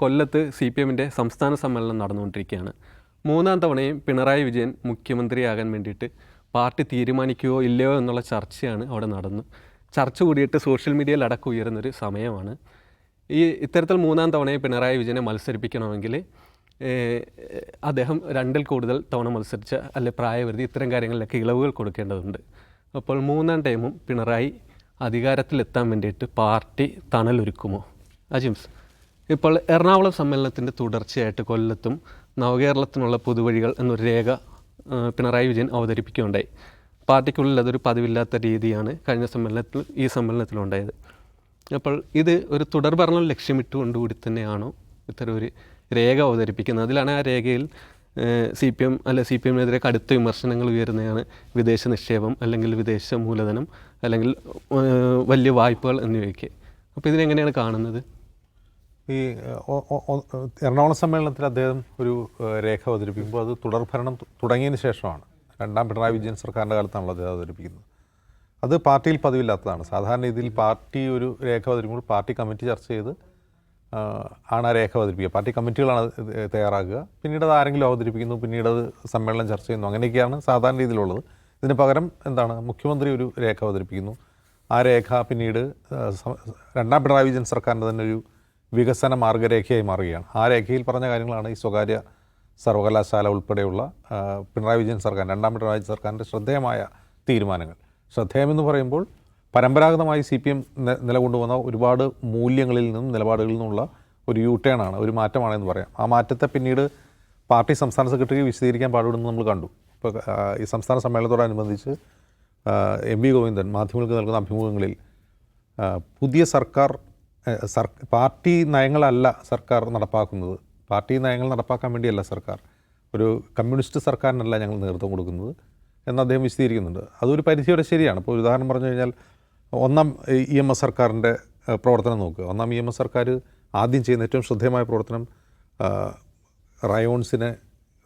കൊല്ലത്ത് C P എമ്മിന്റെ സംസ്ഥാന സമ്മേളനം നടന്നുകൊണ്ടിരിക്കുകയാണ്. മൂന്നാം തവണയും പിണറായി വിജയൻ മുഖ്യമന്ത്രിയാകാൻ വേണ്ടിയിട്ട് പാർട്ടി തീരുമാനിക്കുകയോ ഇല്ലയോ എന്നുള്ള ചർച്ചയാണ് അവിടെ നടന്നു. ചർച്ച കൂടിയിട്ട് സോഷ്യൽ മീഡിയയിൽ അടക്കം ഉയരുന്നൊരു സമയമാണ്. ഈ ഇത്തരത്തിൽ മൂന്നാം തവണയും പിണറായി വിജയനെ മത്സരിപ്പിക്കണമെങ്കിൽ അദ്ദേഹം രണ്ടിൽ കൂടുതൽ തവണ മത്സരിച്ച അല്ലെ പ്രായപരിധി ഇത്തരം കാര്യങ്ങളിലൊക്കെ ഇളവുകൾ കൊടുക്കേണ്ടതുണ്ട്. അപ്പോൾ മൂന്നാം ടൈമും പിണറായി അധികാരത്തിലെത്താൻ വേണ്ടിയിട്ട് പാർട്ടി തണലൊരുക്കുമോ? അജിംസ് ഇപ്പോൾ എറണാകുളം സമ്മേളനത്തിന്റെ തുടർച്ചയായിട്ട് കൊല്ലത്തും നവകേരളത്തിനുള്ള പുതുവഴികൾ എന്നൊരു രേഖ പിണറായി വിജയൻ അവതരിപ്പിക്കുകയുണ്ടായി. പാർട്ടിക്കുള്ളിൽ അതൊരു പതിവില്ലാത്ത രീതിയാണ് കഴിഞ്ഞ സമ്മേളനത്തിൽ ഈ സമ്മേളനത്തിലുണ്ടായത്. അപ്പോൾ ഇത് ഒരു തുടർ ഭരണം ലക്ഷ്യമിട്ടുകൊണ്ടുകൂടി തന്നെയാണോ ഇത്തരം ഒരു രേഖ അവതരിപ്പിക്കുന്നത്? അതിലാണ് ആ രേഖയിൽ സി പി എം അല്ല സി പി എമ്മിനെതിരെ കടുത്ത വിമർശനങ്ങൾ ഉയരുന്നതാണ് വിദേശ നിക്ഷേപം അല്ലെങ്കിൽ വിദേശ മൂലധനം അല്ലെങ്കിൽ വലിയ വായ്പകൾ എന്നിവയൊക്കെ. അപ്പോൾ ഇതിനെങ്ങനെയാണ് കാണുന്നത്? ഈ എറണാകുളം സമ്മേളനത്തിൽ അദ്ദേഹം ഒരു രേഖ അവതരിപ്പിക്കുമ്പോൾ അത് തുടർഭരണം ഭരണം തുടങ്ങിയതിന് ശേഷമാണ്. രണ്ടാം പിണറായി വിജയൻ സർക്കാരിന്റെ കാലത്താണല്ലോ അദ്ദേഹം അവതരിപ്പിക്കുന്നത്. അത് പാർട്ടിയിൽ പതിവില്ലാത്തതാണ്. സാധാരണ രീതിയിൽ പാർട്ടി ഒരു രേഖ അവതരിപ്പിക്കുമ്പോൾ പാർട്ടി കമ്മിറ്റി ചർച്ച ചെയ്ത് ആണ് ആ രേഖ അവതരിപ്പിക്കുക. പാർട്ടി കമ്മിറ്റികളാണ് തയ്യാറാക്കുക. പിന്നീട് അത് ആരെങ്കിലും അവതരിപ്പിക്കുന്നു പിന്നീട് അത് സമ്മേളനം ചർച്ച ചെയ്യുന്നു. അങ്ങനെയൊക്കെയാണ് സാധാരണ രീതിയിലുള്ളത്. ഇതിന് പകരം എന്താണ് മുഖ്യമന്ത്രി ഒരു രേഖ അവതരിപ്പിക്കുന്നു. ആ രേഖ പിന്നീട് രണ്ടാം പിണറായി വിജയൻ സർക്കാരിന്റെ തന്നെ ഒരു വികസന മാർഗരേഖയായി മാറുകയാണ്. ആ രേഖയിൽ പറഞ്ഞ കാര്യങ്ങളാണ് ഈ സ്വകാര്യ സർവകലാശാല ഉൾപ്പെടെയുള്ള പിണറായി വിജയൻ സർക്കാർ രണ്ടാം പിണറായി സർക്കാരിന്റെ ശ്രദ്ധേയമായ തീരുമാനങ്ങൾ. ശ്രദ്ധേയമെന്ന് പറയുമ്പോൾ പരമ്പരാഗതമായി സി പി എം നിലകൊണ്ടുവന്ന ഒരുപാട് മൂല്യങ്ങളിൽ നിന്നും നിലപാടുകളിൽ നിന്നുള്ള ഒരു യു ടേൺ ആണ് ഒരു മാറ്റമാണെന്ന് പറയാം. ആ മാറ്റത്തെ പിന്നീട് പാർട്ടി സംസ്ഥാന സെക്രട്ടറി വിശദീകരിക്കാൻ പാടുപെടുന്നത് നമ്മൾ കണ്ടു. ഇപ്പോൾ ഈ സംസ്ഥാന സമ്മേളനത്തോടനുബന്ധിച്ച് എം വി ഗോവിന്ദൻ മാധ്യമങ്ങൾക്ക് നൽകുന്ന അഭിമുഖങ്ങളിൽ പുതിയ സർക്കാർ സർ പാർട്ടി നയങ്ങളല്ല സർക്കാർ നടപ്പാക്കുന്നത്. പാർട്ടി നയങ്ങൾ നടപ്പാക്കാൻ വേണ്ടിയല്ല സർക്കാർ. ഒരു കമ്മ്യൂണിസ്റ്റ് സർക്കാരിനല്ല ഞങ്ങൾ നേതൃത്വം കൊടുക്കുന്നത് എന്ന് അദ്ദേഹം വിശദീകരിക്കുന്നുണ്ട്. അതൊരു പരിധിയോടെ ശരിയാണ്. ഇപ്പോൾ ഉദാഹരണം പറഞ്ഞു കഴിഞ്ഞാൽ ഒന്നാം ഇ എം എസ് സർക്കാരിന്റെ പ്രവർത്തനം നോക്കുക. ഒന്നാം ഇ എം എസ് സർക്കാർ ആദ്യം ചെയ്യുന്ന ഏറ്റവും ശ്രദ്ധേയമായ പ്രവർത്തനം റയോൺസിനെ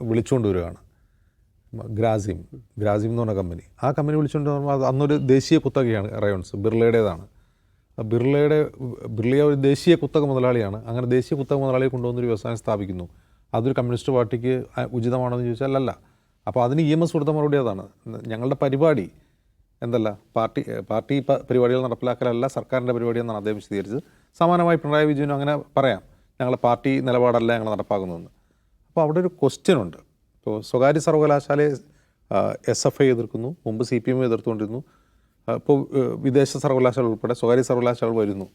വിളിച്ചുകൊണ്ട് വരികയാണ്. ഗ്രാസിം ഗ്രാസിം എന്ന് പറഞ്ഞ കമ്പനി. ആ കമ്പനി വിളിച്ചുകൊണ്ട് അന്നൊരു ദേശീയ കുത്തകയാണ് റയോൺസ് ബിർളയുടേതാണ്. ബിർളയുടെ ബിർളിയ ഒരു ദേശീയ കുത്തക മുതലാളിയാണ്. അങ്ങനെ ദേശീയ കുത്തക മുതലാളിയെ കൊണ്ടുവന്നൊരു വ്യവസായം സ്ഥാപിക്കുന്നു. അതൊരു കമ്മ്യൂണിസ്റ്റ് പാർട്ടിക്ക് ഉചിതമാണെന്ന് ചോദിച്ചാൽ അല്ല അപ്പോൾ അതിന് ഇ എം എസ് കൊടുത്ത മറുപടി അതാണ്. ഞങ്ങളുടെ പരിപാടി എന്തല്ല പാർട്ടി പാർട്ടി പരിപാടികൾ നടപ്പിലാക്കലല്ല സർക്കാരിന്റെ പരിപാടി എന്നാണ് അദ്ദേഹം വിശദീകരിച്ചത്. സമാനമായി പിണറായി വിജയനും അങ്ങനെ പറയാം. ഞങ്ങളുടെ പാർട്ടി നിലപാടല്ല ഞങ്ങൾ നടപ്പാക്കുന്നതെന്ന്. അപ്പോൾ അവിടെ ഒരു ക്വസ്റ്റ്യൻ ഉണ്ട്. ഇപ്പോൾ സ്വകാര്യ സർവകലാശാലയെ എസ് എഫ് ഐ എതിർക്കുന്നു. മുമ്പ് സി പി എം എതിർത്തുകൊണ്ടിരുന്നു. ഇപ്പോൾ വിദേശ സർവകലാശാല ഉൾപ്പെടെ സ്വകാര്യ സർവകലാശാലകൾ വരുന്നു.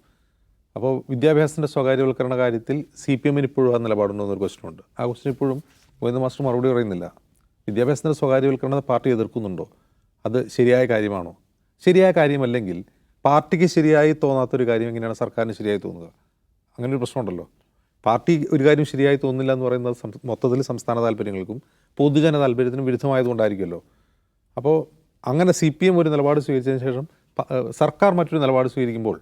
അപ്പോൾ വിദ്യാഭ്യാസത്തിന്റെ സ്വകാര്യവൽക്കരണ കാര്യത്തിൽ സി പി എമ്മിന് ഇപ്പോഴും ആ നിലപാടുണ്ടോ എന്നൊരു ക്വസ്റ്റ്യൻ ഉണ്ട്. ആ ക്വസ്റ്റ്യൻ ഇപ്പോഴും ഗോവിന്ദ മാസ്റ്റർ മറുപടി പറയുന്നില്ല. വിദ്യാഭ്യാസത്തിന്റെ സ്വകാര്യവൽക്കരണത്തെ പാർട്ടി എതിർക്കുന്നുണ്ടോ? അത് ശരിയായ കാര്യമാണോ? ശരിയായ കാര്യമല്ലെങ്കിൽ പാർട്ടിക്ക് ശരിയായി തോന്നാത്തൊരു കാര്യം എങ്ങനെയാണ് സർക്കാരിന് ശരിയായി തോന്നുക? അങ്ങനെ ഒരു പ്രശ്നമുണ്ടല്ലോ പാർട്ടി ഒരു കാര്യം ശരിയായി തോന്നുന്നില്ല എന്ന് പറയുന്നത് മൊത്തത്തിൽ സംസ്ഥാന താല്പര്യങ്ങൾക്കും പൊതുജന താല്പര്യത്തിനും വിരുദ്ധമായതുകൊണ്ടായിരിക്കുമല്ലോ. അപ്പോൾ അങ്ങനെ സി പി എം ഒരു നിലപാട് സ്വീകരിച്ചതിന് ശേഷം സർക്കാർ മറ്റൊരു നിലപാട് സ്വീകരിക്കുമ്പോൾ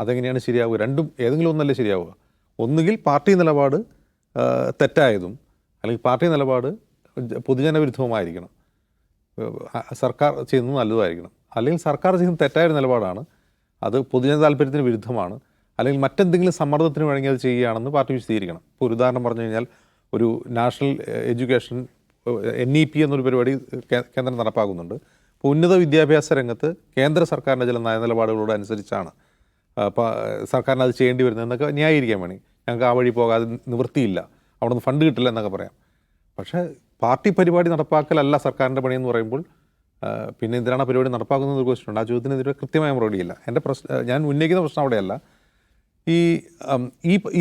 അതെങ്ങനെയാണ് ശരിയാവുക? രണ്ടും ഏതെങ്കിലും ഒന്നല്ലേ ശരിയാവുക? ഒന്നുകിൽ പാർട്ടി നിലപാട് തെറ്റായതും അല്ലെങ്കിൽ പാർട്ടി നിലപാട് പൊതുജനവിരുദ്ധവുമായിരിക്കണം. സർക്കാർ ചെയ്യുന്നത് നല്ലതായിരിക്കണം അല്ലെങ്കിൽ സർക്കാർ ചെയ്യുന്ന തെറ്റായ ഒരു നിലപാടാണ്. അത് പൊതുജന താല്പര്യത്തിന് വിരുദ്ധമാണ്. അല്ലെങ്കിൽ മറ്റെന്തെങ്കിലും സമ്മർദ്ദത്തിന് വേണമെങ്കിൽ അത് ചെയ്യുകയാണെന്ന് പാർട്ടി വിശദീകരിക്കണം. ഇപ്പോൾ ഒരു ഉദാഹരണം പറഞ്ഞു കഴിഞ്ഞാൽ ഒരു national education N E P എന്നൊരു പരിപാടി കേന്ദ്രം നടപ്പാക്കുന്നുണ്ട്. അപ്പോൾ ഉന്നത വിദ്യാഭ്യാസ രംഗത്ത് കേന്ദ്ര സർക്കാരിന്റെ ചില നയനിലപാടുകളോട് അനുസരിച്ചാണ് സർക്കാരിന് അത് ചെയ്യേണ്ടി വരുന്നത് എന്നൊക്കെ ന്യായീകരിക്കാൻ വേണി ഞങ്ങൾക്ക് ആ വഴി പോകാതെ നിവൃത്തിയില്ല. അവിടെ നിന്ന് ഫണ്ട് കിട്ടില്ല എന്നൊക്കെ പറയാം. പക്ഷേ പാർട്ടി പരിപാടി നടപ്പാക്കലല്ല സർക്കാരിന്റെ പണിയെന്ന് പറയുമ്പോൾ പിന്നെ എന്തിനാണ് പരിപാടി നടപ്പാക്കുന്നത് ഒരു ക്വസ്റ്റ്യൻ ഉണ്ട്. ആ ചോദ്യത്തിന് ഇതുവരെ കൃത്യമായ മറുപടിയില്ല. എന്റെ പ്രശ്നം ഞാൻ ഉന്നയിക്കുന്ന പ്രശ്നം അവിടെയല്ല. ഈ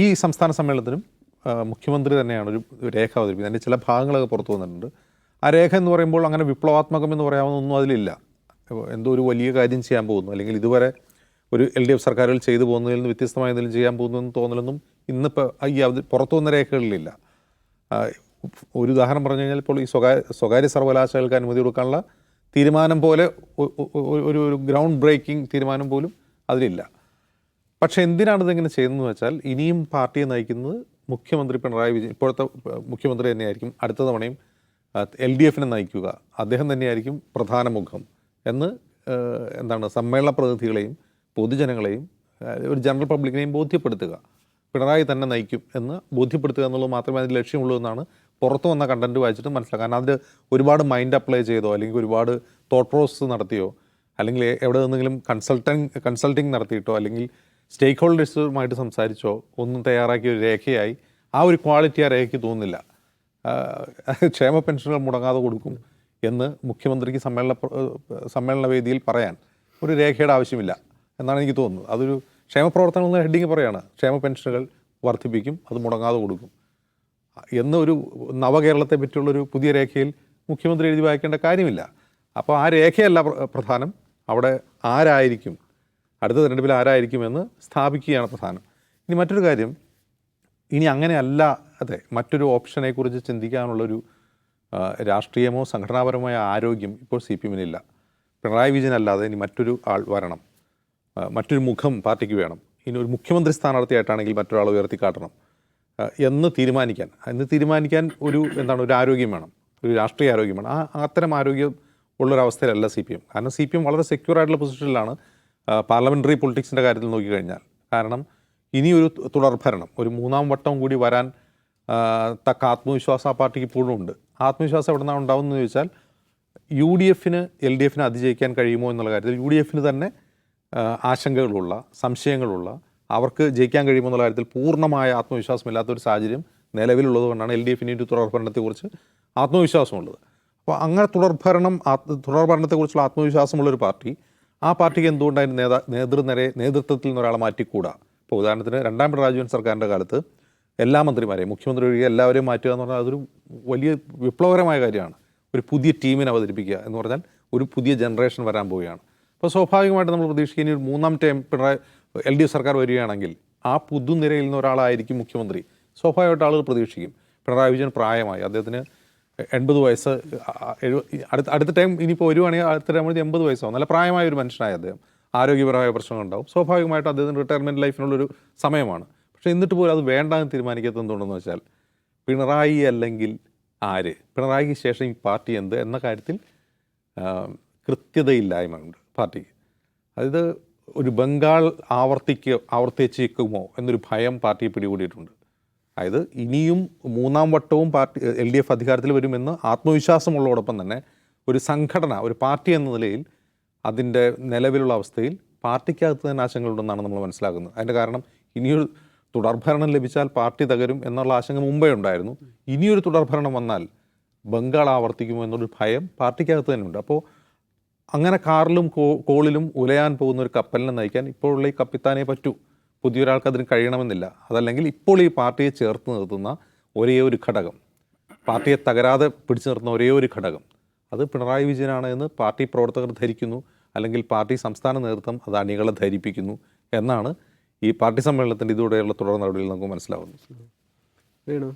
ഈ സംസ്ഥാന സമ്മേളനത്തിനും മുഖ്യമന്ത്രി തന്നെയാണ് ഒരു രേഖ അവതരിപ്പിക്കുന്നത്. അതിന്റെ ചില ഭാഗങ്ങളൊക്കെ പുറത്തു വന്നിട്ടുണ്ട്. ആ രേഖ എന്ന് പറയുമ്പോൾ അങ്ങനെ വിപ്ലവാത്മകം എന്ന് പറയാവുന്ന ഒന്നും അതിലില്ല എന്തോ ഒരു വലിയ കാര്യം ചെയ്യാൻ പോകുന്നു. അല്ലെങ്കിൽ ഇതുവരെ ഒരു എൽ ഡി എഫ് സർക്കാരുകൾ ചെയ്തു പോകുന്നതിൽ നിന്ന് വ്യത്യസ്തമായ എന്തെങ്കിലും ചെയ്യാൻ പോകുന്നു എന്ന് തോന്നലൊന്നും ഇന്നിപ്പോൾ ഈ അവധി പുറത്തു വന്ന രേഖകളിലില്ല. ഒരു ഉദാഹരണം പറഞ്ഞു കഴിഞ്ഞാൽ ഇപ്പോൾ ഈ സ്വകാര്യ സ്വകാര്യ സർവകലാശാലകൾക്ക് അനുമതി കൊടുക്കാനുള്ള തീരുമാനം പോലെ ഒരു ഒരു ഗ്രൗണ്ട് ബ്രേക്കിംഗ് തീരുമാനം പോലും അതിലില്ല. പക്ഷേ എന്തിനാണ് ഇതിങ്ങനെ ചെയ്യുന്നതെന്ന് വെച്ചാൽ ഇനിയും പാർട്ടിയെ നയിക്കുന്നത് മുഖ്യമന്ത്രി പിണറായി വിജയൻ ഇപ്പോഴത്തെ മുഖ്യമന്ത്രി തന്നെയായിരിക്കും അടുത്ത തവണയും എൽ ഡി എഫിനെ നയിക്കുക. അദ്ദേഹം തന്നെയായിരിക്കും പ്രധാന മുഖം എന്ന് എന്താണ് സമ്മേളന പ്രതിനിധികളെയും പൊതുജനങ്ങളെയും ഒരു ജനറൽ പബ്ലിക്കിനെയും ബോധ്യപ്പെടുത്തുക. പിണറായി തന്നെ നയിക്കും എന്ന് ബോധ്യപ്പെടുത്തുക എന്നുള്ളത് മാത്രമേ അതിന്റെ ലക്ഷ്യമുള്ളൂ എന്നാണ് പുറത്തു വന്ന കണ്ടന്റ് വായിച്ചിട്ട് മനസ്സിലാക്കുക. കാരണം അതിൽ ഒരുപാട് മൈൻഡ് അപ്ലൈ ചെയ്തോ അല്ലെങ്കിൽ ഒരുപാട് തോട്ട് പ്രോസസ്സ് നടത്തിയോ അല്ലെങ്കിൽ എവിടെ നിന്നെങ്കിലും കൺസൾട്ടൻ കൺസൾട്ടിങ് നടത്തിയിട്ടോ അല്ലെങ്കിൽ സ്റ്റേക്ക് ഹോൾഡേഴ്സുമായിട്ട് സംസാരിച്ചോ ഒന്നും തയ്യാറാക്കിയ ഒരു രേഖയായി ആ ഒരു ക്വാളിറ്റി ആ രേഖയ്ക്ക് തോന്നുന്നില്ല. ക്ഷേമ പെൻഷനുകൾ മുടങ്ങാതെ കൊടുക്കും എന്ന് മുഖ്യമന്ത്രിക്ക് സമ്മേളന സമ്മേളന വേദിയിൽ പറയാൻ ഒരു രേഖയുടെ ആവശ്യമില്ല എന്നാണ് എനിക്ക് തോന്നുന്നത്. അതൊരു ക്ഷേമ പ്രവർത്തനം എന്ന ഹെഡിങ് പറയാണ്. ക്ഷേമ പെൻഷനുകൾ വർദ്ധിപ്പിക്കും അത് മുടങ്ങാതെ കൊടുക്കും. എന്ന ഒരു നവകേരളത്തെ പറ്റിയുള്ളൊരു പുതിയ രേഖയിൽ മുഖ്യമന്ത്രി എഴുതി വായിക്കേണ്ട കാര്യമില്ല. അപ്പോൾ ആ രേഖയല്ല പ്രധാനം. അവിടെ ആരായിരിക്കും അടുത്ത തിരഞ്ഞെടുപ്പിൽ ആരായിരിക്കുമെന്ന് സ്ഥാപിക്കുകയാണ് പ്രധാനം. ഇനി മറ്റൊരു കാര്യം ഇനി അങ്ങനെയല്ല അതെ മറ്റൊരു ഓപ്ഷനെക്കുറിച്ച് ചിന്തിക്കാനുള്ളൊരു രാഷ്ട്രീയമോ സംഘടനാപരമായ ആരോഗ്യം ഇപ്പോൾ സി പി എമ്മിനില്ല പിണറായി വിജയൻ അല്ലാതെ ഇനി മറ്റൊരു ആൾ വരണം. മറ്റൊരു മുഖം പാർട്ടിക്ക് വേണം. ഇനി ഒരു മുഖ്യമന്ത്രി സ്ഥാനാർത്ഥിയായിട്ടാണെങ്കിൽ മറ്റൊരാൾ ഉയർത്തിക്കാട്ടണം. കാട്ടണം എന്ന് തീരുമാനിക്കാൻ എന്ന് തീരുമാനിക്കാൻ ഒരു എന്താണ് ഒരു ആരോഗ്യം വേണം. ഒരു രാഷ്ട്രീയ ആരോഗ്യം വേണം. ആ അത്തരം ആരോഗ്യം ഉള്ളൊരവസ്ഥയിലല്ല സി പി എം കാരണം സി പി എം വളരെ സെക്യൂർ ആയിട്ടുള്ള പൊസിഷനിലാണ് പാർലമെന്ററി പൊളിറ്റിക്സിന്റെ കാര്യത്തിൽ നോക്കിക്കഴിഞ്ഞാൽ. കാരണം ഇനിയൊരു തുടർഭരണം ഒരു മൂന്നാം വട്ടം കൂടി വരാൻ തക്ക ആത്മവിശ്വാസം ആ പാർട്ടിക്ക് ഇപ്പോഴും ഉണ്ട്. ആത്മവിശ്വാസം എവിടെ നിന്നാണ് ഉണ്ടാവുന്നത് ചോദിച്ചാൽ യു ഡി എഫിന് എൽ ഡി എഫിന് അതിജയിക്കാൻ കഴിയുമോ എന്നുള്ള കാര്യത്തിൽ യു ഡി എഫിന് തന്നെ ആശങ്കകളുള്ള സംശയങ്ങളുള്ള അവർക്ക് ജയിക്കാൻ കഴിയുമോ എന്നുള്ള കാര്യത്തിൽ പൂർണമായ ആത്മവിശ്വാസമില്ലാത്ത ഒരു സാഹചര്യം നിലവിലുള്ളത് കൊണ്ടാണ് എൽ ഡി എഫിന് ഒരു തുടർഭരണത്തെക്കുറിച്ച് ആത്മവിശ്വാസമുള്ളത്. അപ്പോൾ അങ്ങനെ തുടർഭരണം തുടർഭരണത്തെക്കുറിച്ചുള്ള ആത്മവിശ്വാസമുള്ളൊരു പാർട്ടി ആ പാർട്ടിക്ക് എന്തുകൊണ്ട് അതിന് നേതാ നേതൃനിര നേതൃത്വത്തിൽ നിന്ന് ഒരാളെ മാറ്റിക്കൂടാ? ഇപ്പോൾ ഉദാഹരണത്തിന് രണ്ടാം പിണറായി സർക്കാരിന്റെ കാലത്ത് എല്ലാ മന്ത്രിമാരെയും മുഖ്യമന്ത്രി ഒഴികെ എല്ലാവരെയും മാറ്റുക എന്ന് പറഞ്ഞാൽ അതൊരു വലിയ വിപ്ലവകരമായ കാര്യമാണ്. ഒരു പുതിയ ടീമിനെ അവതരിപ്പിക്കുക എന്ന് പറഞ്ഞാൽ ഒരു പുതിയ ജനറേഷൻ വരാൻ പോവുകയാണ്. അപ്പോൾ സ്വാഭാവികമായിട്ട് നമ്മൾ പ്രതീക്ഷിക്കുക ഇനി ഒരു മൂന്നാം time Pinarayi L D F സർക്കാർ വരികയാണെങ്കിൽ ആ പുതുനിരയിൽ നിന്ന് ഒരാളായിരിക്കും മുഖ്യമന്ത്രി. സ്വാഭാവികമായിട്ട് ആളുകൾ പ്രതീക്ഷിക്കും. പിണറായി വിജയൻ പ്രായമായി. അദ്ദേഹത്തിന് എൺപത് വയസ്സ് അടുത്ത അടുത്ത ടൈം ഇനിയിപ്പോൾ വരുവാണെങ്കിൽ അടുത്ത ടൈം എൺപത് വയസ്സാവും. നല്ല പ്രായമായ ഒരു മനുഷ്യനായ അദ്ദേഹം. ആരോഗ്യപരമായ പ്രശ്നങ്ങളുണ്ടാവും സ്വാഭാവികമായിട്ടും അദ്ദേഹത്തിന് റിട്ടയർമെന്റ് ലൈഫിനുള്ളൊരു സമയമാണ്. പക്ഷേ എന്നിട്ട് പോലും അത് വേണ്ടാന്ന് തീരുമാനിക്കാത്തത് എന്തുകൊണ്ടെന്ന് വെച്ചാൽ പിണറായി അല്ലെങ്കിൽ ആര്? പിണറായിക്ക് ശേഷം ഈ പാർട്ടി എന്ത് എന്ന കാര്യത്തിൽ കൃത്യതയില്ലായ്മ ഉണ്ട് പാർട്ടിക്ക്. അതായത് ഒരു ബംഗാൾ ആവർത്തിക്ക് ആവർത്തിച്ചേക്കുമോ എന്നൊരു ഭയം പാർട്ടിയെ പിടികൂടിയിട്ടുണ്ട്. അതായത് ഇനിയും മൂന്നാം വട്ടവും പാർട്ടി എൽ ഡി എഫ് അധികാരത്തിൽ വരുമെന്ന് ആത്മവിശ്വാസമുള്ളതോടൊപ്പം തന്നെ ഒരു സംഘടന ഒരു പാർട്ടി എന്ന നിലയിൽ അതിന്റെ നിലവിലുള്ള അവസ്ഥയിൽ പാർട്ടിക്കകത്ത് തന്നെ ആശങ്കകളുണ്ടെന്നാണ് നമ്മൾ മനസ്സിലാക്കുന്നത്. അതിന്റെ കാരണം ഇനിയൊരു തുടർഭരണം ലഭിച്ചാൽ പാർട്ടി തകരും എന്നുള്ള ആശങ്ക മുമ്പേ ഉണ്ടായിരുന്നു. ഇനിയൊരു തുടർഭരണം വന്നാൽ ബംഗാൾ ആവർത്തിക്കുമോ എന്നൊരു ഭയം പാർട്ടിക്കകത്ത് തന്നെ ഉണ്ട്. അപ്പോൾ അങ്ങനെ കാറിലും കോളിലും ഉലയാൻ പോകുന്ന ഒരു കപ്പലിനെ നയിക്കാൻ ഇപ്പോഴുള്ള ഈ കപ്പിത്താനേ പറ്റൂ. പുതിയൊരാൾക്ക് അതിന് കഴിയണമെന്നില്ല. അതല്ലെങ്കിൽ ഇപ്പോൾ ഈ പാർട്ടിയെ ചേർത്ത് നിർത്തുന്ന ഒരേ ഒരു ഘടകം പാർട്ടിയെ തകരാതെ പിടിച്ചു നിർത്തുന്ന ഒരേ ഒരു ഘടകം അത് പിണറായി വിജയനാണ് എന്ന് പാർട്ടി പ്രവർത്തകർ ധരിക്കുന്നു അല്ലെങ്കിൽ പാർട്ടി സംസ്ഥാന നേതൃത്വം അത് അണികളെ ധരിപ്പിക്കുന്നു എന്നാണ് ഈ പാർട്ടി സമ്മേളനത്തിന്റെ ഇതോടെയുള്ള തുടർ നടപടികൾ നമുക്ക് മനസ്സിലാവുന്നത്. വേണു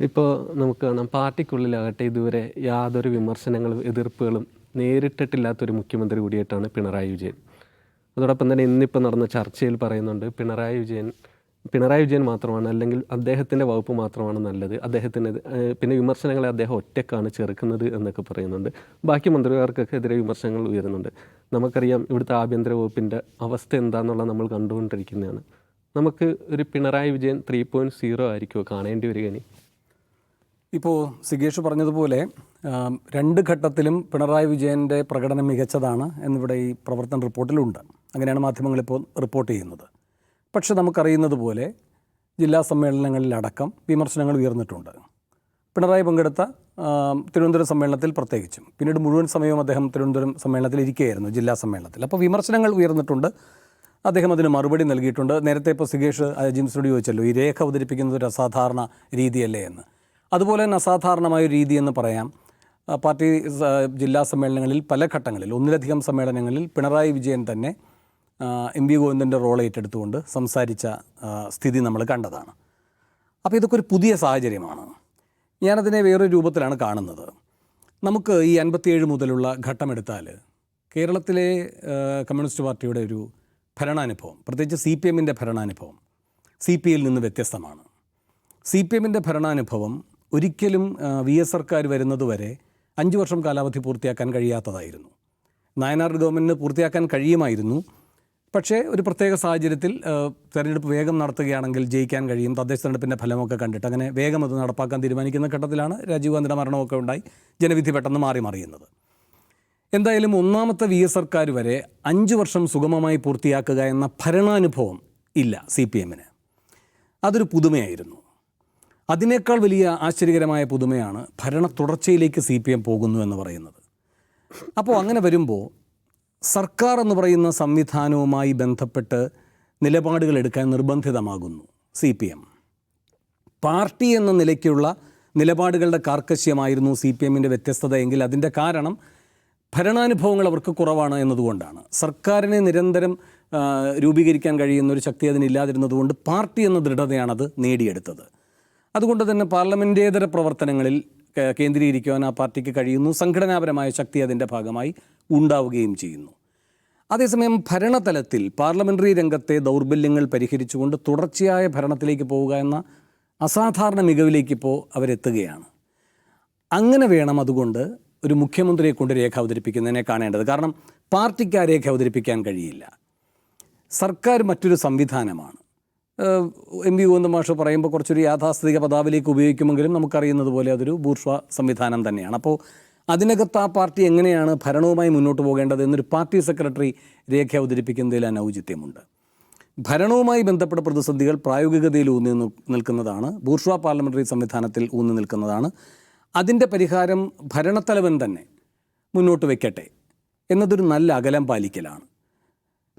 ഇപ്പോൾ നമുക്ക് കാണാം. പാർട്ടിക്കുള്ളിലാകട്ടെ ഇതുവരെ യാതൊരു വിമർശനങ്ങളും എതിർപ്പുകളും നേരിട്ടിട്ടില്ലാത്തൊരു മുഖ്യമന്ത്രി കൂടിയായിട്ടാണ് പിണറായി വിജയൻ. അതോടൊപ്പം തന്നെ ഇന്നിപ്പോൾ നടന്ന ചർച്ചയിൽ പറയുന്നുണ്ട് പിണറായി വിജയൻ പിണറായി വിജയൻ മാത്രമാണ് അല്ലെങ്കിൽ അദ്ദേഹത്തിന്റെ വകുപ്പ് മാത്രമാണ് നല്ലത്. അദ്ദേഹത്തിന് പിന്നെ വിമർശനങ്ങളെ അദ്ദേഹം ഒറ്റക്കാണ് ചെറുക്കുന്നത് എന്നൊക്കെ പറയുന്നുണ്ട്. ബാക്കി മന്ത്രിമാർക്കൊക്കെ എതിരെ വിമർശനങ്ങൾ ഉയരുന്നുണ്ട്. നമുക്കറിയാം ഇവിടുത്തെ ആഭ്യന്തര വകുപ്പിന്റെ അവസ്ഥ എന്താണെന്നുള്ള നമ്മൾ കണ്ടുകൊണ്ടിരിക്കുന്നതാണ്. നമുക്ക് ഒരു Pinarayi Vijayan three point zero ആയിരിക്കുമോ കാണേണ്ടി വരിക ഇനി? ഇപ്പോൾ സിഗേഷ് പറഞ്ഞതുപോലെ രണ്ട് ഘട്ടത്തിലും പിണറായി വിജയന്റെ പ്രകടനം മികച്ചതാണ് എന്നിവിടെ ഈ പ്രവർത്തന റിപ്പോർട്ടിലുണ്ട്. അങ്ങനെയാണ് മാധ്യമങ്ങളിപ്പോൾ റിപ്പോർട്ട് ചെയ്യുന്നത്. പക്ഷെ നമുക്കറിയുന്നത് പോലെ ജില്ലാ സമ്മേളനങ്ങളിലടക്കം വിമർശനങ്ങൾ ഉയർന്നിട്ടുണ്ട്. പിണറായി പങ്കെടുത്ത തിരുവനന്തപുരം സമ്മേളനത്തിൽ പ്രത്യേകിച്ചും. പിന്നീട് മുഴുവൻ സമയവും അദ്ദേഹം തിരുവനന്തപുരം സമ്മേളനത്തിൽ ഇരിക്കുകയായിരുന്നു ജില്ലാ സമ്മേളനത്തിൽ. അപ്പോൾ വിമർശനങ്ങൾ ഉയർന്നിട്ടുണ്ട്. അദ്ദേഹം അതിന് മറുപടി നൽകിയിട്ടുണ്ട്. നേരത്തെ ഇപ്പോൾ സിഗേഷ് ജിംസിനോട് ചോദിച്ചല്ലോ ഈ രേഖ അവതരിപ്പിക്കുന്നത് ഒരു അസാധാരണ രീതിയല്ലേ എന്ന്. അതുപോലെ തന്നെ അസാധാരണമായ രീതി എന്ന് പറയാം. പാർട്ടി ജില്ലാ സമ്മേളനങ്ങളിൽ പല ഘട്ടങ്ങളിൽ ഒന്നിലധികം സമ്മേളനങ്ങളിൽ പിണറായി വിജയൻ തന്നെ എം വി ഗോവിന്ദന്റെ റോൾ ഏറ്റെടുത്തുകൊണ്ട് സംസാരിച്ച സ്ഥിതി നമ്മൾ കണ്ടതാണ്. അപ്പോൾ ഇതൊക്കെ ഒരു പുതിയ സാഹചര്യമാണ്. ഞാനതിനെ വേറൊരു രൂപത്തിലാണ് കാണുന്നത്. നമുക്ക് ഈ അൻപത്തിയേഴ് മുതലുള്ള ഘട്ടമെടുത്താൽ കേരളത്തിലെ കമ്മ്യൂണിസ്റ്റ് പാർട്ടിയുടെ ഒരു ഭരണാനുഭവം പ്രത്യേകിച്ച് സി പി എമ്മിന്റെ ഭരണാനുഭവം സി പി ഐയിൽ നിന്ന് വ്യത്യസ്തമാണ്. സി പി എമ്മിന്റെ ഭരണാനുഭവം ഒരിക്കലും വി എസ് സർക്കാർ വരുന്നതുവരെ അഞ്ച് വർഷം കാലാവധി പൂർത്തിയാക്കാൻ കഴിയാത്തതായിരുന്നു. നയനാർ ഗവൺമെന്റിന് പൂർത്തിയാക്കാൻ കഴിയുമായിരുന്നു. പക്ഷേ ഒരു പ്രത്യേക സാഹചര്യത്തിൽ തെരഞ്ഞെടുപ്പ് വേഗം നടത്തുകയാണെങ്കിൽ ജയിക്കാൻ കഴിയും തദ്ദേശ തെരഞ്ഞെടുപ്പിന്റെ ഫലമൊക്കെ കണ്ടിട്ട് അങ്ങനെ വേഗം അത് നടപ്പാക്കാൻ തീരുമാനിക്കുന്ന ഘട്ടത്തിലാണ് രാജീവ് ഗാന്ധിയുടെ മരണമൊക്കെ ഉണ്ടായി ജനവിധി പെട്ടെന്ന് മാറി മറിയുന്നത്. എന്തായാലും ഒന്നാമത്തെ വി എസ് സർക്കാർ വരെ അഞ്ച് വർഷം സുഗമമായി പൂർത്തിയാക്കുക എന്ന ഭരണാനുഭവം ഇല്ല സി പി എമ്മിന്. അതൊരു പുതുമയായിരുന്നു. അതിനേക്കാൾ വലിയ ആശ്ചര്യകരമായ പുതുമയാണ് ഭരണ തുടർച്ചയിലേക്ക് സി പി എം പോകുന്നു എന്ന് പറയുന്നത്. അപ്പോൾ അങ്ങനെ വരുമ്പോൾ സർക്കാർ എന്ന് പറയുന്ന സംവിധാനവുമായി ബന്ധപ്പെട്ട് നിലപാടുകൾ എടുക്കാൻ നിർബന്ധിതമാകുന്നു സി പി എം. പാർട്ടി എന്ന നിലയ്ക്കുള്ള നിലപാടുകളുടെ കാർക്കശ്യമായിരുന്നു സി പി എമ്മിന്റെ വ്യത്യസ്തത എങ്കിൽ അതിന്റെ കാരണം ഭരണാനുഭവങ്ങൾ അവർക്ക് കുറവാണ് എന്നതുകൊണ്ടാണ്. സർക്കാരിനെ നിരന്തരം രൂപീകരിക്കാൻ കഴിയുന്ന ഒരു ശക്തി അതിനില്ലാതിരുന്നതുകൊണ്ട് പാർട്ടി എന്ന ദൃഢതയാണത് നേടിയെടുത്തത്. അതുകൊണ്ട് തന്നെ പാർലമെന്റേതര പ്രവർത്തനങ്ങളിൽ കേന്ദ്രീകരിക്കുവാൻ ആ പാർട്ടിക്ക് കഴിയുന്നു. സംഘടനാപരമായ ശക്തി അതിന്റെ ഭാഗമായി ഉണ്ടാവുകയും ചെയ്യുന്നു. അതേസമയം ഭരണതലത്തിൽ പാർലമെന്ററി രംഗത്തെ ദൗർബല്യങ്ങൾ പരിഹരിച്ചുകൊണ്ട് തുടർച്ചയായ ഭരണത്തിലേക്ക് പോവുക എന്ന അസാധാരണ മികവിലേക്ക് ഇപ്പോൾ അവരെത്തുകയാണ്. അങ്ങനെ വേണം അതുകൊണ്ട് ഒരു മുഖ്യമന്ത്രിയെ കൊണ്ട് രേഖ അവതരിപ്പിക്കുന്നതിനെ കാണേണ്ടത്. കാരണം പാർട്ടിക്ക് ആ രേഖ അവതരിപ്പിക്കാൻ കഴിയില്ല. സർക്കാർ മറ്റൊരു സംവിധാനമാണ്. എം വി ഗോവിന്ദ മാഷ് പറയുമ്പോൾ കുറച്ചൊരു യാഥാസ്ഥിതിക പദാവിലേക്ക് ഉപയോഗിക്കുമെങ്കിലും നമുക്കറിയുന്നത് പോലെ അതൊരു ബൂർഷ്വ സംവിധാനം തന്നെയാണ്. അപ്പോൾ അതിനകത്ത് ആ പാർട്ടി എങ്ങനെയാണ് ഭരണവുമായി മുന്നോട്ട് പോകേണ്ടത് എന്നൊരു പാർട്ടി സെക്രട്ടറി രേഖ അവതരിപ്പിക്കുന്നതിൽ അനൗചിത്യമുണ്ട്. ഭരണവുമായി ബന്ധപ്പെട്ട പ്രതിസന്ധികൾ പ്രായോഗികതയിൽ ഊന്നി നിൽക്കുന്നതാണ് ബൂർഷ്വ പാർലമെന്ററി സംവിധാനത്തിൽ ഊന്നി നിൽക്കുന്നതാണ്. അതിന്റെ പരിഹാരം ഭരണത്തലവൻ തന്നെ മുന്നോട്ട് വയ്ക്കട്ടെ എന്നതൊരു നല്ല അകലം പാലിക്കലാണ്.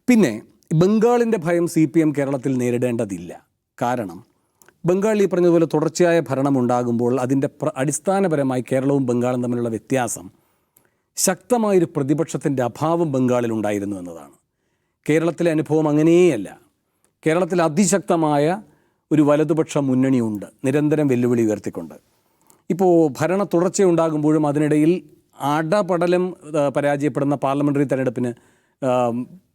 പിന്നെ ബംഗാളിന്റെ ഭയം സി പി എം കേരളത്തിൽ നേരിടേണ്ടതില്ല. കാരണം ബംഗാൾ ഈ പറഞ്ഞതുപോലെ തുടർച്ചയായ ഭരണം ഉണ്ടാകുമ്പോൾ അതിന്റെ പ്ര അടിസ്ഥാനപരമായി കേരളവും ബംഗാളും തമ്മിലുള്ള വ്യത്യാസം ശക്തമായൊരു പ്രതിപക്ഷത്തിന്റെ അഭാവം ബംഗാളിൽ ഉണ്ടായിരുന്നു എന്നതാണ്. കേരളത്തിലെ അനുഭവം അങ്ങനെയല്ല. കേരളത്തിൽ അതിശക്തമായ ഒരു വലതുപക്ഷ മുന്നണിയുണ്ട് നിരന്തരം വെല്ലുവിളി ഉയർത്തിക്കൊണ്ട്. ഇപ്പോൾ ഭരണ തുടർച്ചയുണ്ടാകുമ്പോഴും അതിനിടയിൽ അടപടലം പരാജയപ്പെടുന്ന പാർലമെന്ററി തെരഞ്ഞെടുപ്പിന്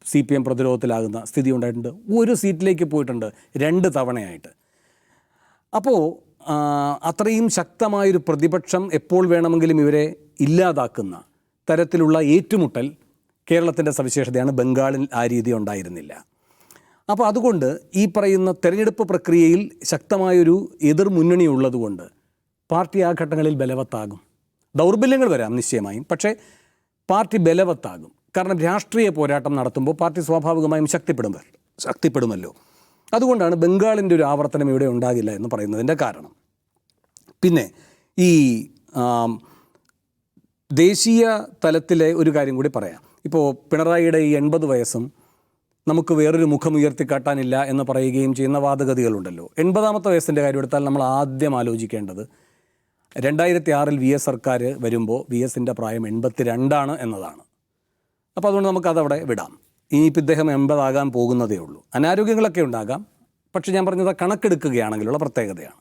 സി പി എം പ്രതിരോധത്തിലാകുന്ന സ്ഥിതി ഉണ്ടായിട്ടുണ്ട്. ഒരു സീറ്റിലേക്ക് പോയിട്ടുണ്ട് രണ്ട് തവണയായിട്ട്. അപ്പോൾ അത്രയും ശക്തമായൊരു പ്രതിപക്ഷം എപ്പോൾ വേണമെങ്കിലും ഇവരെ ഇല്ലാതാക്കുന്ന തരത്തിലുള്ള ഏറ്റുമുട്ടൽ കേരളത്തിന്റെ സവിശേഷതയാണ്. ബംഗാളിൽ ആ രീതി ഉണ്ടായിരുന്നില്ല. അപ്പോൾ അതുകൊണ്ട് ഈ പറയുന്ന തെരഞ്ഞെടുപ്പ് പ്രക്രിയയിൽ ശക്തമായൊരു എതിർ മുന്നണി ഉള്ളതുകൊണ്ട് പാർട്ടി ആ ഘട്ടങ്ങളിൽ ബലവത്താകും. ദൗർബല്യങ്ങൾ വരാം നിശ്ചയമായും. പക്ഷേ പാർട്ടി ബലവത്താകും. കാരണം രാഷ്ട്രീയ പോരാട്ടം നടത്തുമ്പോൾ പാർട്ടി സ്വാഭാവികമായും ശക്തിപ്പെടും ശക്തിപ്പെടുമല്ലോ. അതുകൊണ്ടാണ് ബംഗാളിന്റെ ഒരു ആവർത്തനം ഇവിടെ ഉണ്ടാകില്ല എന്ന് പറയുന്നതിന്റെ കാരണം. പിന്നെ ഈ ദേശീയ തലത്തിലെ ഒരു കാര്യം കൂടി പറയാം. ഇപ്പോൾ പിണറായിയുടെ ഈ എൺപത് വയസ്സും നമുക്ക് വേറൊരു മുഖം ഉയർത്തിക്കാട്ടാനില്ല എന്ന് പറയുകയും ചെയ്യുന്ന വാദഗതികളുണ്ടല്ലോ. എൺപതാമത്തെ വയസ്സിന്റെ കാര്യം എടുത്താൽ നമ്മൾ ആദ്യം ആലോചിക്കേണ്ടത് രണ്ടായിരത്തി ആറിൽ വി എസ് സർക്കാർ വരുമ്പോൾ വി എസിന്റെ പ്രായം എൺപത്തി രണ്ടാണ് എന്നതാണ്. അപ്പോൾ അതുകൊണ്ട് നമുക്കതവിടെ വിടാം. ഇനിയിപ്പോൾ ഇദ്ദേഹം എൺപതാകാൻ പോകുന്നതേ ഉള്ളൂ. അനാരോഗ്യങ്ങളൊക്കെ ഉണ്ടാകാം. പക്ഷെ ഞാൻ പറഞ്ഞത് കണക്കെടുക്കുകയാണെങ്കിലുള്ള പ്രത്യേകതയാണ്.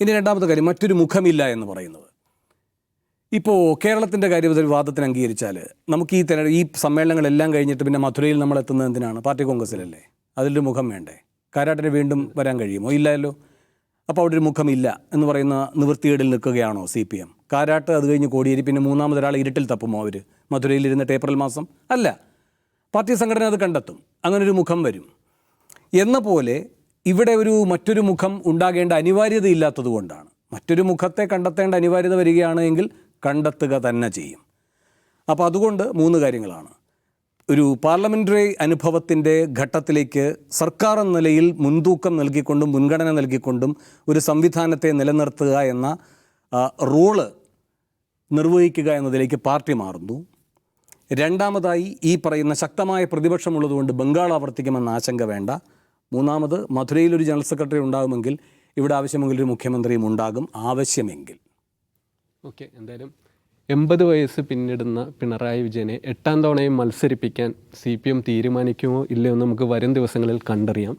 ഇനി രണ്ടാമത്തെ കാര്യം മറ്റൊരു മുഖമില്ല എന്ന് പറയുന്നത്. ഇപ്പോൾ കേരളത്തിന്റെ കാര്യം ഒരു വാദത്തിന് അംഗീകരിച്ചാൽ നമുക്ക് ഈ തെര ഈ സമ്മേളനങ്ങളെല്ലാം കഴിഞ്ഞിട്ട് പിന്നെ മധുരയിൽ നമ്മൾ എത്തുന്നത് എന്തിനാണ്? പാർട്ടി കോൺഗ്രസ്സിലല്ലേ അതിലൊരു മുഖം വേണ്ടേ? കാരാട്ടിന് വീണ്ടും വരാൻ കഴിയുമോ? ഇല്ലല്ലോ അപ്പോൾ അവിടെ ഒരു മുഖമില്ല എന്ന് പറയുന്ന നിവൃത്തികേടിൽ നിൽക്കുകയാണോ സി പി എം? കാരാട്ട് അത് കഴിഞ്ഞ് കോടിയേരി. പിന്നെ മൂന്നാമതൊരാൾ ഇരുട്ടിൽ തപ്പുമോ അവർ മധുരയിൽ ഇരുന്നിട്ട് ഏപ്രിൽ മാസം? അല്ല. പാർട്ടി സംഘടന അത് കണ്ടെത്തും. അങ്ങനൊരു മുഖം വരും. എന്ന പോലെ ഇവിടെ ഒരു മറ്റൊരു മുഖം ഉണ്ടാകേണ്ട അനിവാര്യതയില്ലാത്തത് കൊണ്ടാണ്. മറ്റൊരു മുഖത്തെ കണ്ടെത്തേണ്ട അനിവാര്യത വരികയാണെങ്കിൽ കണ്ടെത്തുക തന്നെ ചെയ്യും. അപ്പോൾ അതുകൊണ്ട് മൂന്ന് കാര്യങ്ങളാണ്. ഒരു പാർലമെന്ററി അനുഭവത്തിന്റെ ഘട്ടത്തിലേക്ക് സർക്കാർ എന്ന നിലയിൽ മുൻതൂക്കം നൽകിക്കൊണ്ടും മുൻഗണന നൽകിക്കൊണ്ടും ഒരു സംവിധാനത്തെ നിലനിർത്തുക എന്ന റോൾ നിർവഹിക്കുക എന്നതിലേക്ക് പാർട്ടി മാറുന്നു. രണ്ടാമതായി ഈ പറയുന്ന ശക്തമായ പ്രതിപക്ഷമുള്ളതുകൊണ്ട് ബംഗാൾ ആവർത്തിക്കുമെന്ന ആശങ്ക വേണ്ട. മൂന്നാമത് മധുരയിൽ ഒരു ജനറൽ സെക്രട്ടറി ഉണ്ടാകുമെങ്കിൽ ഇവിടെ ആവശ്യമെങ്കിൽ ഒരു മുഖ്യമന്ത്രിയും ഉണ്ടാകും. ആവശ്യമെങ്കിൽ. ഓക്കെ എന്തായാലും എൺപത് വയസ്സ് പിന്നിടുന്ന പിണറായി വിജയനെ എട്ടാം തവണയും മത്സരിപ്പിക്കാൻ സി പി എം തീരുമാനിക്കുമോ ഇല്ലയോ എന്ന് നമുക്ക് വരും ദിവസങ്ങളിൽ കണ്ടറിയാം.